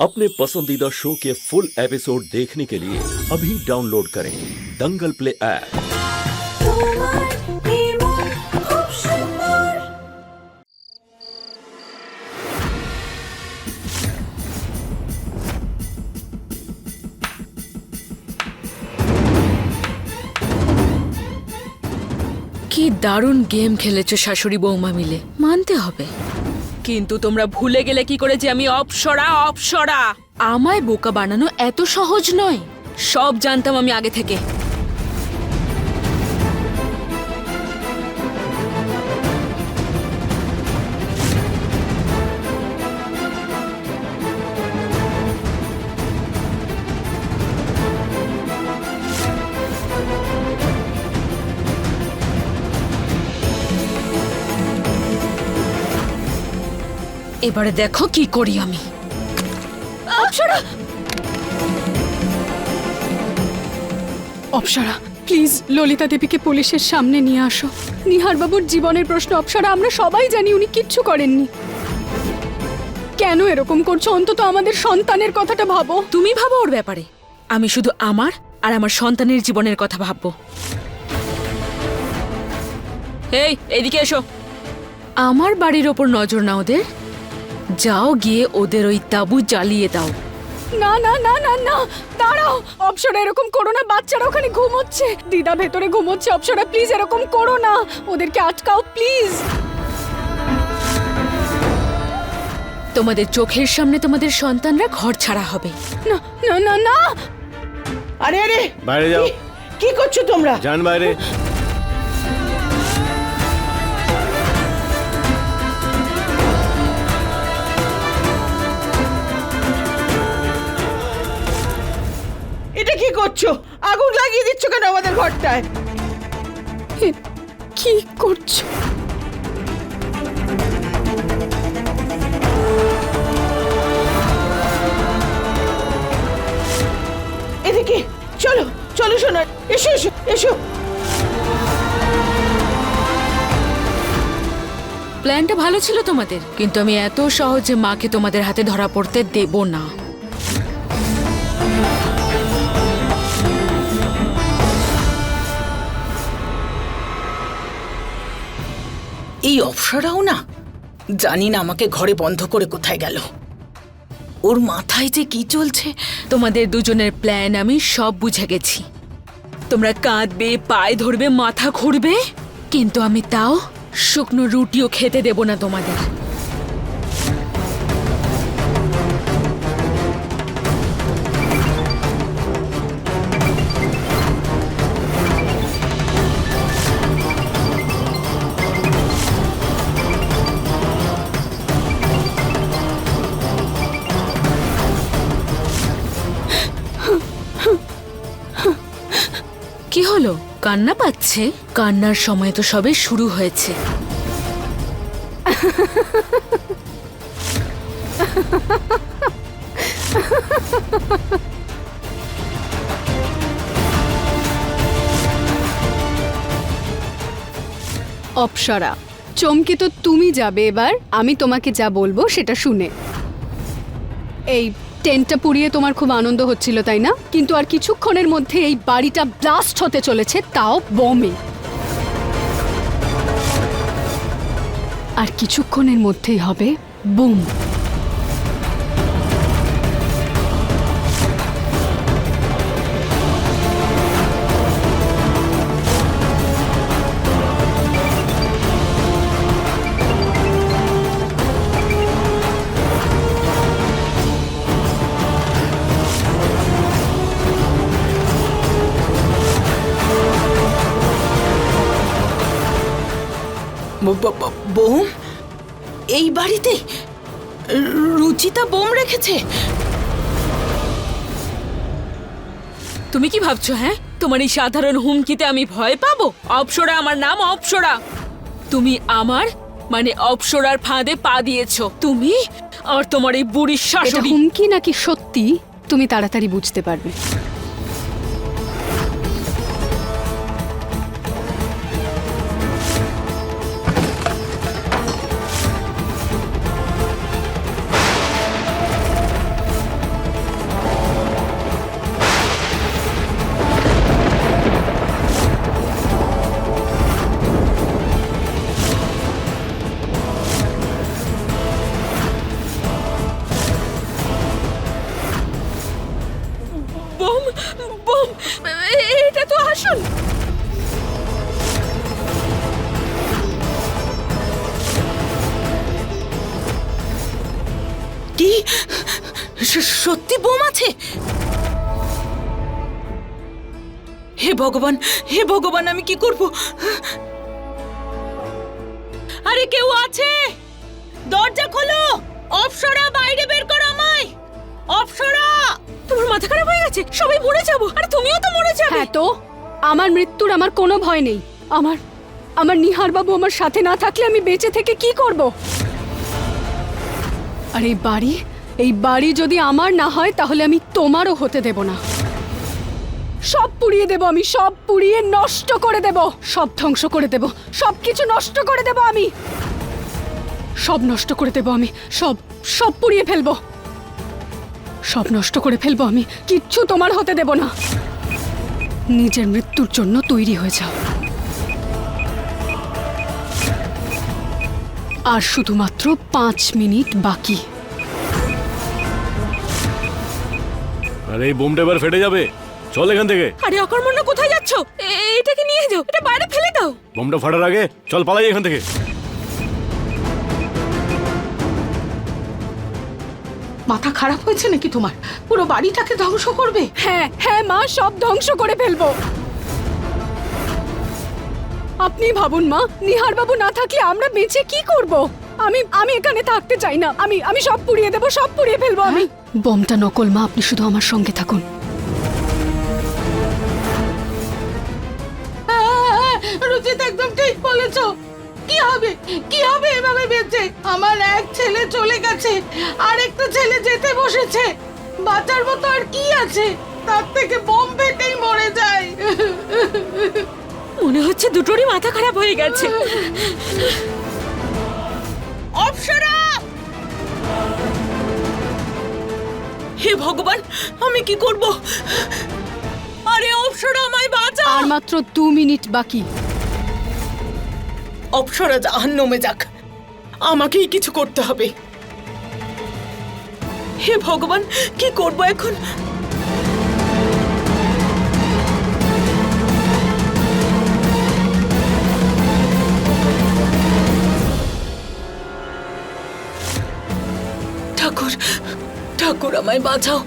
अपने पसंदीदा शो के फुल एपिसोड देखने के लिए अभी डाउनलोड करें दंगल प्ले ऐप তোমার নির্মল খুব সুন্দর কি দারুণ গেম খেলেছো শাশুড়ি বৌমা মিলে মানতে হবে কিন্তু তোমরা ভুলে গেলে কি করে যে আমি অপসরা অপসরা? আমায় বোকা বানানো এত সহজ নয়। সব জানতাম আমি আগে থেকে। এবারে দেখো কি করি আমি। অপসরা! অপসরা প্লিজ ললিতা দেবীকে পুলিশের সামনে নিয়ে আসো। নিহার বাবুর জীবনের প্রশ্ন অপসরা আমরা সবাই জানি উনি কিচ্ছু করেননি। কেন এরকম করছ? অন্তত আমাদের সন্তানের কথাটা ভাবো। তুমি ভাবো ওর ব্যাপারে। আমি শুধু আমার আর আমার সন্তানের জীবনের কথা ভাববো। এই এদিকে এসো। আমার বাড়ির ওপর নজর না ওদের। যাও গিয়ে ওদের ওই তাবু জ্বালিয়ে দাও। না না না না না দাঁড়াও। অপসরা এরকম করো না বাচ্চারা ওখানে ঘুমোচ্ছে। দিদা ভেতরে ঘুমোচ্ছে অপসরা প্লিজ এরকম করো না। ওদেরকে আটকাও প্লিজ তোমাদের চোখের সামনে তোমাদের সন্তানরা ঘর ছাড়া হবে। না না না না। আরে আরে বাইরে যাও। কি- করছ তোমরা? যান বাইরে। করছ? আগুন লাগিয়ে দিচ্ছ কেন আমাদের ঘরটায়? কি করছ? এদিকে চলো চলো শোনো এসো এসো এসো। প্ল্যানটা ভালো ছিল তোমাদের কিন্তু আমি এত সহজে মাকে তোমাদের হাতে ধরা পড়তে দেব না। এই অপসরাও না? জানি না আমাকে ঘরে বন্ধ করে কোথায় গেল। ওর মাথায় যে কি চলছে, তোমাদের দুজনের প্ল্যান আমি সব বুঝে গেছি। তোমরা কাঁদবে, পায়ে ধরবে, মাথা ঘুরবে, কিন্তু আমি তাও শুকনো রুটিও খেতে দেব না তোমাদের। কান্না পাচ্ছে? কান্নার সময় তো সবে শুরু হয়েছে। অপসরা, চমকে তো তুমি যাবে এবার। আমি তোমাকে যা বলব সেটা শুনে। এই টেন্টটা পুড়িয়ে তোমার খুব আনন্দ হচ্ছিল, তাই না? কিন্তু আর কিছুক্ষণের মধ্যে এই বাড়িটা ব্লাস্ট হতে চলেছে, তাও বমে আর কিছুক্ষণের মধ্যেই হবে বুম বোম? এই বাড়িতে রুচিতা বোম রেখেছে? তুমি কি ভাবছ হ্যাঁ? তোমার এই সাধারণ হুমকিতে আমি ভয় পাবো? অপসরা আমার নাম অপসরা। তুমি আমার মানে অপসরার ফাঁদে পা দিয়েছ। তুমি আর তোমার এই বুড়ির শাশুড়ি। হুমকি নাকি সত্যি? তুমি তাড়াতাড়ি বুঝতে পারবে। হে ভগবান হে ভগবান, আমি কি করব? আরে কেউ আছে? দরজা খোলো। অপসরা, বাইরে বের করো আমায়। অপসরা! তোমার মাথা খারাপ হয়ে গেছে? সবাই মরে যাব। আর তুমিও তো মরে যাবে। হ্যাঁ তো, আমার মৃত্যুর আমার কোনো ভয় নেই। আমার আমার নিহার বাবু আমার সাথে না থাকলে আমি বেঁচে থেকে কি করব? আর এই বাড়ি এই বাড়ি যদি আমার না হয়, তাহলে আমি তোমারও হতে দেব না। সব পুড়িয়ে দেব আমি, সব পুড়িয়ে নষ্ট করে দেব। সব ধ্বংস করে দেব, সব কিছু নষ্ট করে দেব আমি। সব নষ্ট করে দেব আমি, সব সব পুড়িয়ে ফেলব। সব নষ্ট করে ফেলব আমি, কিচ্ছু তোমার হতে দেব না। নিজের মৃত্যুর জন্য তৈরি হয়ে যাও। আর শুধুমাত্র পাঁচ মিনিট বাকি। আরে, এই বোমটা এবার ফেটে যাবে। চল এখান থেকে। আরে অকর্মণ্য কোথায় যাচ্ছ? এ- এটাকে নিয়ে যাও এটা বাইরে ফেলে দাও। বোমটা ফাটার আগে চল পালাই এখান থেকে। মাথা খারাপ হয়েছে নাকি তোমার? পুরো বাড়িটাকে ধ্বংস করবে? হ্যাঁ হ্যাঁ মা সব ধ্বংস করে ফেলব। আপনি ভাবুন মা নিহার বাবু না থাকলে আমরা বেঁচে কি করব? আমি আমি এখানে থাকতে চাই না। আমি আমি সব পুড়িয়ে দেব সব পুড়িয়ে ফেলব আমি। বোমটা নকল মা আপনি শুধু আমার সঙ্গে থাকুন। রুচিত একদম ঠিক বলেছ। কি হবে? কি হবে এভাবে বেঁচে আমার এক ছেলে চলে গেছে আর একটা ছেলে যেতে বসেছে। বাঁচার মতো আর কি আছে? তার থেকে বোম ফেটেই মরে যায়। মনে হচ্ছে দুটোরই মাথা খারাপ হয়ে গেছে। অপসরা! হে ভগবান আমি কি করব? আরে অপসরা আমায় বাঁচা আর মাত্র দু মিনিট বাকি। অপসরা জাহান্নমে যাক। আমাকেই কিছু করতে হবে। হে ভগবান, কি করব এখন? ঠাকুর ঠাকুর আমায় বাঁচাও।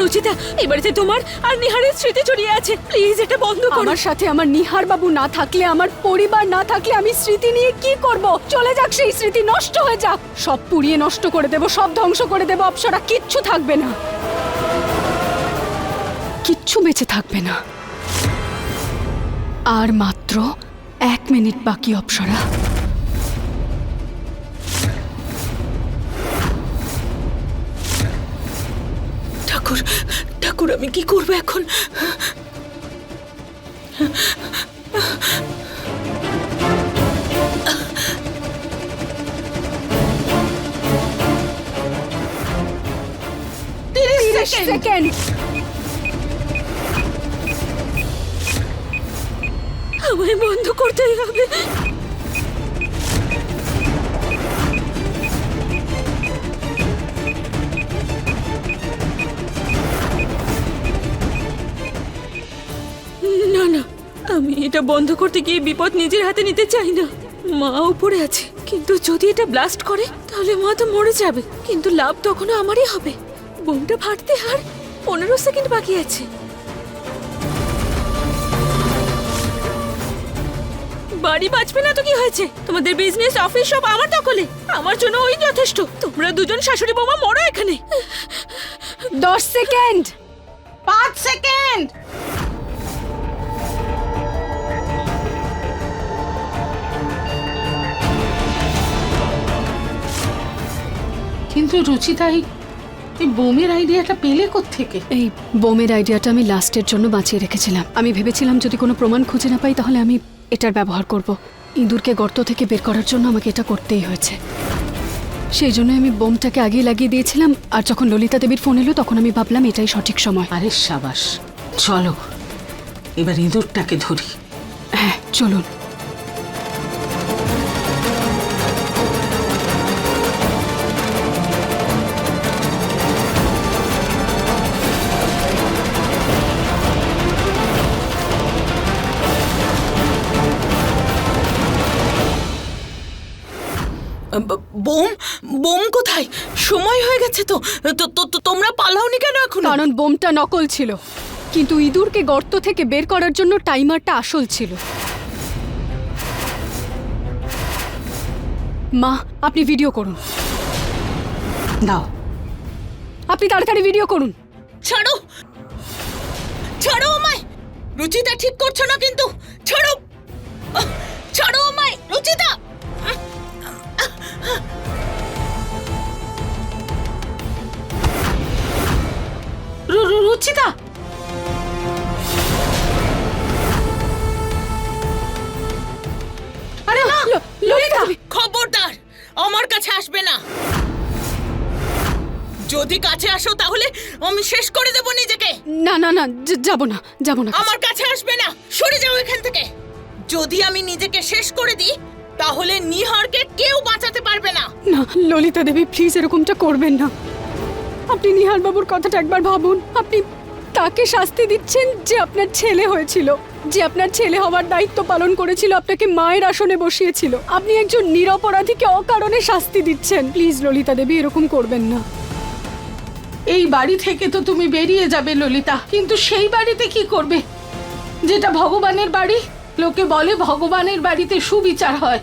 রুচিতা এই বাড়িতে তোমার আর নিহারের স্মৃতি জড়িয়ে আছে। প্লিজ, এটা বন্ধ করো। আমার সাথে আমার নিহার বাবু না থাকলে, আমার পরিবার না থাকলে আমি স্মৃতি নিয়ে কি করব? চলে যাক সেই স্মৃতি, নষ্ট হয়ে যাক। সব পুড়িয়ে নষ্ট করে দেব, সব ধ্বংস করে দেব, অপসরা কিচ্ছু থাকবে না। কিচ্ছু বেঁচে থাকবে না। আর মাত্র এক মিনিট বাকি, অপসরা। ঠাকুর ঠাকুর আমি কি করব এখন? সেকেন্ড। আমায় বন্ধ করতেই হবে। বন্ধ করতে গিয়ে বিপদ নিজের হাতে নিতে চাই না। মা উপরে আছে, কিন্তু যদি এটা ব্লাস্ট করে, তাহলে মা তো মরে যাবে। কিন্তু লাভ তখনও আমারই হবে। বোমটা ফাটতে আর পনেরো সেকেন্ড বাকি আছে। বাড়ি বাঁচবে না তো কি হয়েছে? তোমাদের বিজনেস অফিস সব আমার দখলে। আমার জন্য ওই যথেষ্ট। তোমরা দুজন শাশুড়ি বৌমা মরো এখানে। দশ সেকেন্ড। পাঁচ সেকেন্ড। কিন্তু রুচিতাই এই বোমের আইডিয়াটা পেলে থেকে এই বোমের আইডিয়াটা আমি লাস্টের জন্য বাঁচিয়ে রেখেছিলাম। আমি ভেবেছিলাম যদি কোনো প্রমাণ খুঁজে না পাই তাহলে আমি এটার ব্যবহার করব। ইঁদুরকে গর্ত থেকে বের করার জন্য আমাকে এটা করতেই হয়েছে। সেই জন্য আমি বোমটাকে আগেই লাগিয়ে দিয়েছিলাম আর যখন ললিতা দেবীর ফোন এলো তখন আমি ভাবলাম এটাই সঠিক সময়। আরে সাবাস চলো এবার ইঁদুরটাকে ধরি। হ্যাঁ চলুন। বোম বোম কোথায়? সময় হয়ে গেছে তো। তোমরা পালাওনি কেন এখন? কারণ বোমটা নকল ছিল। কিন্তু ইঁদুরকে গর্ত থেকে বের করার জন্য টাইমারটা আসল ছিল। মা আপনি ভিডিও করুন। দাও। আপনি তাড়াতাড়ি ভিডিও করুন। ছাড়ো! ছাড়ো আমায়! রুচিতা ঠিক করছ না কিন্তু। ছাড়ো! ছাড়ো আমায় রুচিতা! রুচিতা! আরে ললিতা! খবরদার! আমার কাছে আসবে না! যদি কাছে আসো তাহলে আমি শেষ করে দেব নিজেকে! না না না যাব না যাব না। আমার কাছে আসবে না! সরে যাও এখান থেকে! যদি আমি নিজেকে শেষ করে দিই তাহলে নিহারকে কেউ বাঁচাতে পারবে না। না, ললিতা দেবী প্লিজ এরকমটা করবেন না। আপনি নিহার বাবুর কথাটা একবার ভাবুন। আপনি তাকে শাস্তি দিচ্ছেন যে আপনার ছেলে হয়েছিল, যে আপনার ছেলে হওয়ার দায়িত্ব পালন করেছিল, আপনাকে মায়ের আসনে বসিয়েছিল। আপনি একজন নিরপরাধীকে অকারণে শাস্তি দিচ্ছেন। প্লিজ ললিতা দেবী, এরকম করবেন না। এই বাড়ি থেকে তো তুমি বেরিয়ে যাবে, ললিতা। কিন্তু সেই বাড়িতে কি করবে? যেটা ভগবানের বাড়ি লোকে বলে ভগবানের বাড়িতে সুবিচার হয়।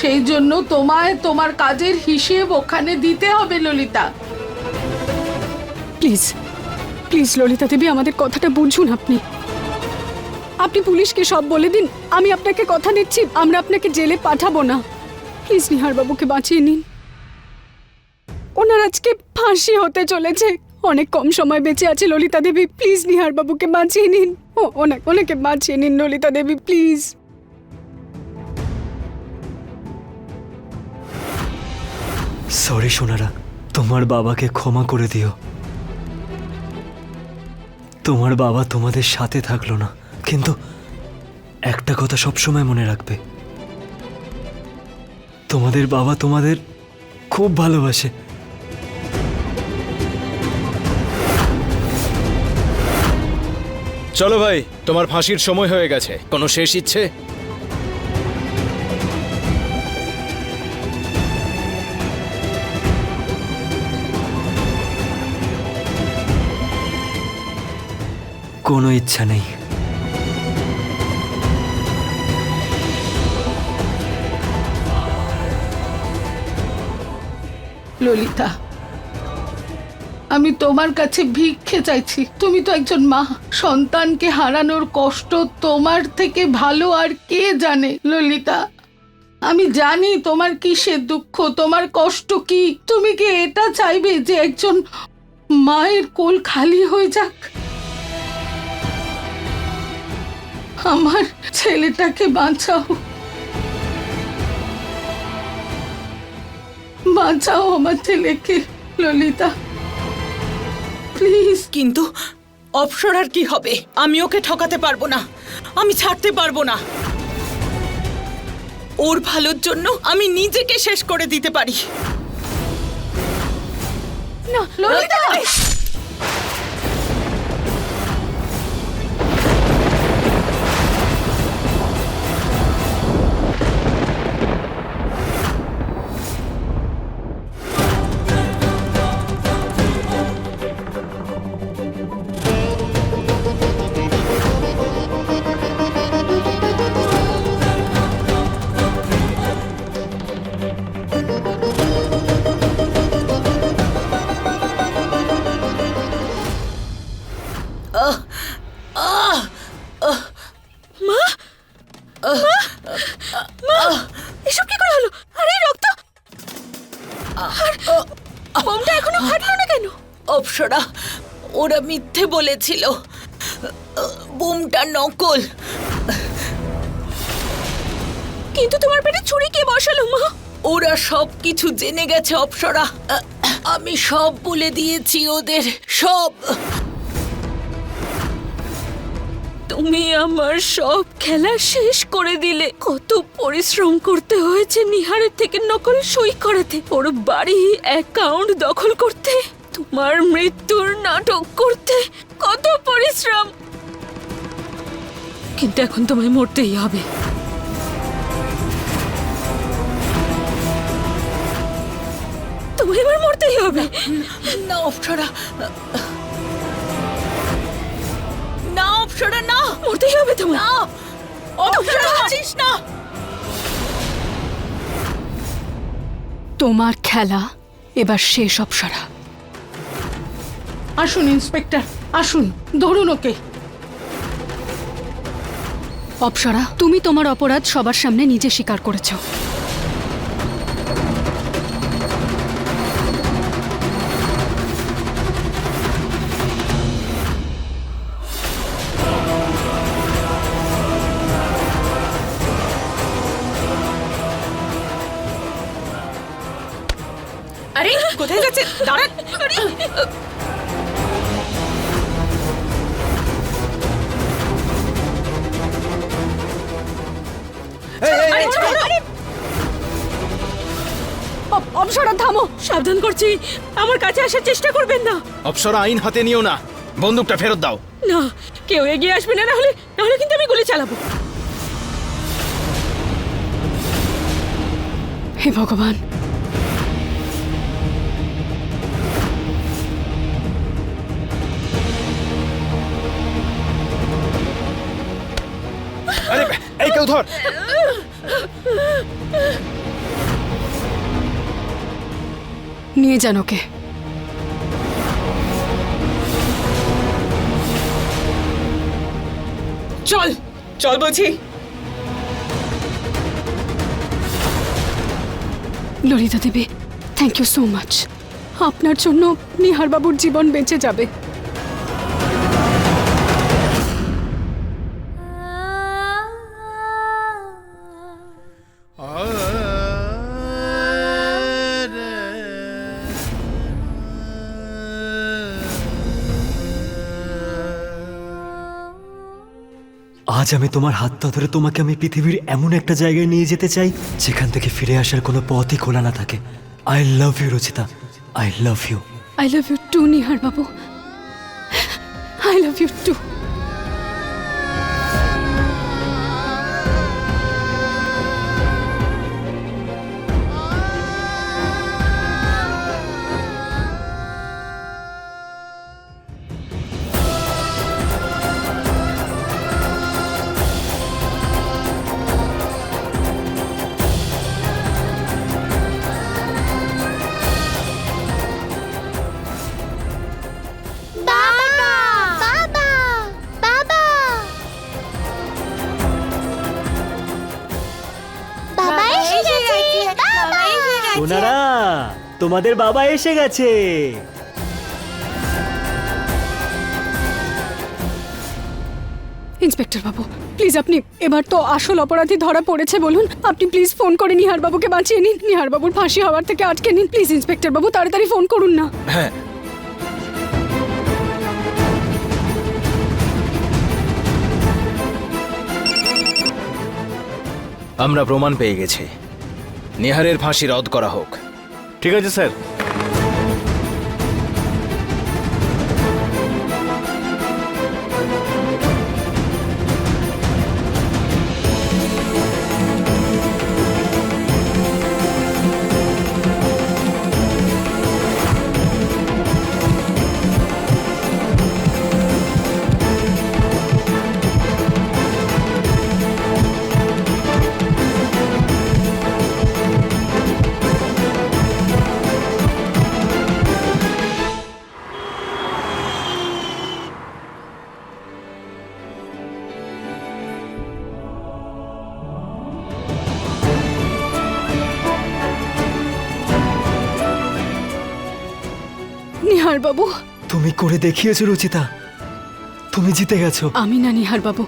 সেই জন্য তোমায় তোমার কাজের হিসেব ওখানে দিতে হবে, ললিতা। প্লিজ প্লিজ ললিতা দেবী, আমাদের কথাটা বুঝুন আপনি। আপনি পুলিশকে সব বলে দিন, আমি আপনাকে কথা দিচ্ছি, আমরা আপনাকে জেলে পাঠাবো না। প্লিজ নিহার বাবুকে বাঁচিয়ে নিন। ওনার আজকে ফাঁসি হতে চলেছে। অনেক কম সময় বেঁচে আছে ললিতা দেবী, প্লিজ নিহার বাবুকে বাঁচিয়ে নিন। ও ওনাকে ওনাকে বাঁচিয়ে নিন ললিতা দেবী, প্লিজ। সরি সোনারা, তোমার বাবাকে ক্ষমা করে দিও। তোমার বাবা তোমাদের সাথে থাকল না, কিন্তু একটা কথা সবসময় মনে রাখবে। তোমাদের বাবা তোমাদের খুব ভালোবাসে। চলো ভাই তোমার ফাঁসির সময় হয়ে গেছে। কোনো শেষ ইচ্ছে? কোনো ইচ্ছা নেই। ললিতা আমি তোমার কাছে ভিক্ষে চাইছি। তুমি তো একজন মা। সন্তানকে হারানোর কষ্ট তোমার থেকে ভালো আর কে জানে, ললিতা? আমি জানি তোমার কিসের দুঃখ, তোমার কষ্ট কি। তুমি কি এটা চাইবে যে একজন মায়ের কোল খালি হয়ে যাক? আমার ছেলেটাকে বাঁচাও। বাঁচাও আমার ছেলেকে, ললিতা। প্লিজ। কিন্তু অপসরার কি হবে? আমি ওকে ঠকাতে পারব না। আমি ছাড়তে পারব না। ওর ভালোর জন্য আমি নিজেকে শেষ করে দিতে পারি। না ললিতা! মিথ্যে বলেছিল। বুমটা নকল। কিন্তু তোমার পেটে ছুরি কে বসালো, মা? ওরা সব কিছু জেনে গেছে, অপসরা। আমি সব বলে দিয়েছি ওদের, সব। তুমি আমার সব খেলা শেষ করে দিলে। কত পরিশ্রম করতে হয়েছে নিহারের থেকে নকল সই করাতে। ওর বাড়ি অ্যাকাউন্ট দখল করতে। তোমার মৃত্যুর নাটক করতে কত পরিশ্রম। কিন্তু এখন তোমায় মরতেই হবে। তোমায় এবার মরতেই হবে। না অপসরা। না অপসরা না। মরতেই হবে তোমার না অপসরা আছিস না। তোমার খেলা এবার শেষ অপসরা। আসুন ইন্সপেক্টর আসুন ধরুন ওকে। অপসরা তুমি তোমার অপরাধ সবার সামনে নিজে স্বীকার করেছ। করছি আমার কাছে আসার চেষ্টা করবেন না। অপসরা আইন হাতে নিও না। বন্দুকটা ফেরত দাও। না কেউ এগিয়ে আসবে না নাহলে নাহলে কিন্তু আমি গুলি চালাবো। হে ভগবান। আরে এই কেউ ধর। নিয়ে যান ওকে। চল চল বলছি। Lalita Devi thank you so much আপনার জন্য নিহারবাবুর জীবন বেঁচে যাবে। আজ আমি তোমার হাতটা ধরে তোমাকে আমি পৃথিবীর এমন একটা জায়গায় নিয়ে যেতে চাই, যেখান থেকে ফিরে আসার কোনো পথই খোলা না থাকে। I love you Rachita. I love you I love you too Nihar babu. I love you two তোমাদের বাবা এসে গেছে। ইন্সপেক্টর বাবু প্লিজ আপনি এবার তো আসল অপরাধী ধরা পড়েছে বলুন। আপনি প্লিজ ফোন করে নিহার বাবুকে বাঁচিয়ে নিন। নিহার বাবুর ফাঁসি হওয়ার থেকে আটকে নিন। প্লিজ ইন্সপেক্টর বাবু তাড়াতাড়ি ফোন করুন না। হ্যাঁ। আমরা প্রমাণ পেয়ে গেছি। নিহারের ফাঁসি রদ করা হোক। ঠিক আছে স্যার। করে দেখিয়েছো রচিতা? তুমি জিতে গেছো। আমি না নিহার বাবু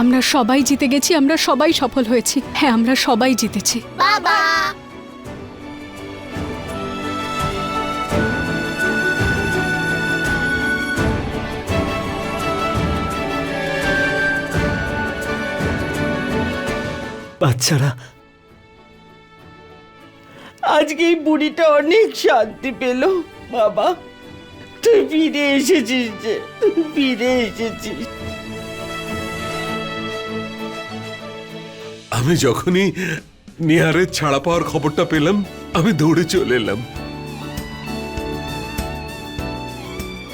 আমরা সবাই জিতে গেছি আমরা সবাই সফল হয়েছি। হ্যাঁ আমরা সবাই জিতেছি। বাবা! বাচ্চারা আজকে এই বুড়িটা অনেক শান্তি পেল বাবা। তুই ফিরে এসেছিস যে তুই ফিরে এসেছিস। আমি যখনই নিহারের ছাড়া পাওয়ার খবরটা পেলাম আমি দৌড়ে চলে এলাম।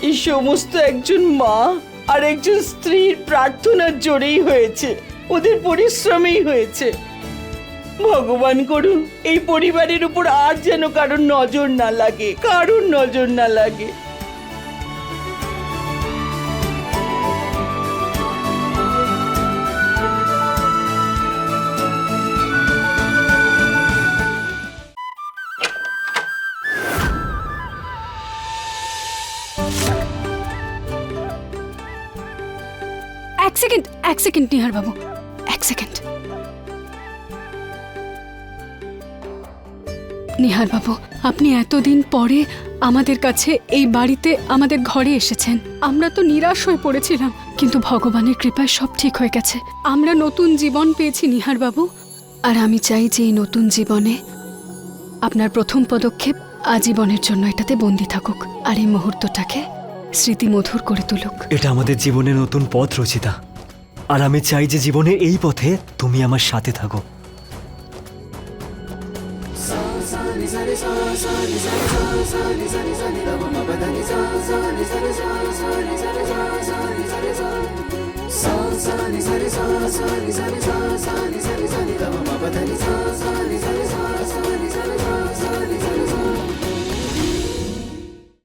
এই সমস্ত একজন মা আর একজন স্ত্রীর প্রার্থনার জোরেই হয়েছে ওদের পরিশ্রমেই হয়েছে। ভগবান করুন এই পরিবারের উপর আর যেন কারোর নজর না লাগে কারোর নজর না লাগে। এক সেকেন্ড, নিহার বাবু। এক সেকেন্ড। নিহার বাবু, আপনি এতদিন পরে আমাদের কাছে এই বাড়িতে আমাদের ঘরে এসেছেন। আমরা তো নিরাশ হয়ে পড়েছিলাম, কিন্তু ভগবানের কৃপায় সব ঠিক হয়ে গেছে। আমরা নতুন জীবন পেয়েছি, নিহার বাবু। আর আমি চাই যে এই নতুন জীবনে আপনার প্রথম পদক্ষেপ আজীবনের জন্য এটাতে বন্দি থাকুক, আর এই মুহূর্তটাকে স্মৃতিমধুর করে তুলুক। এটা আমাদের জীবনের নতুন পথ, রচিতা। আর আমি চাই যে জীবনের এই পথে তুমি আমার সাথে থাকো Sa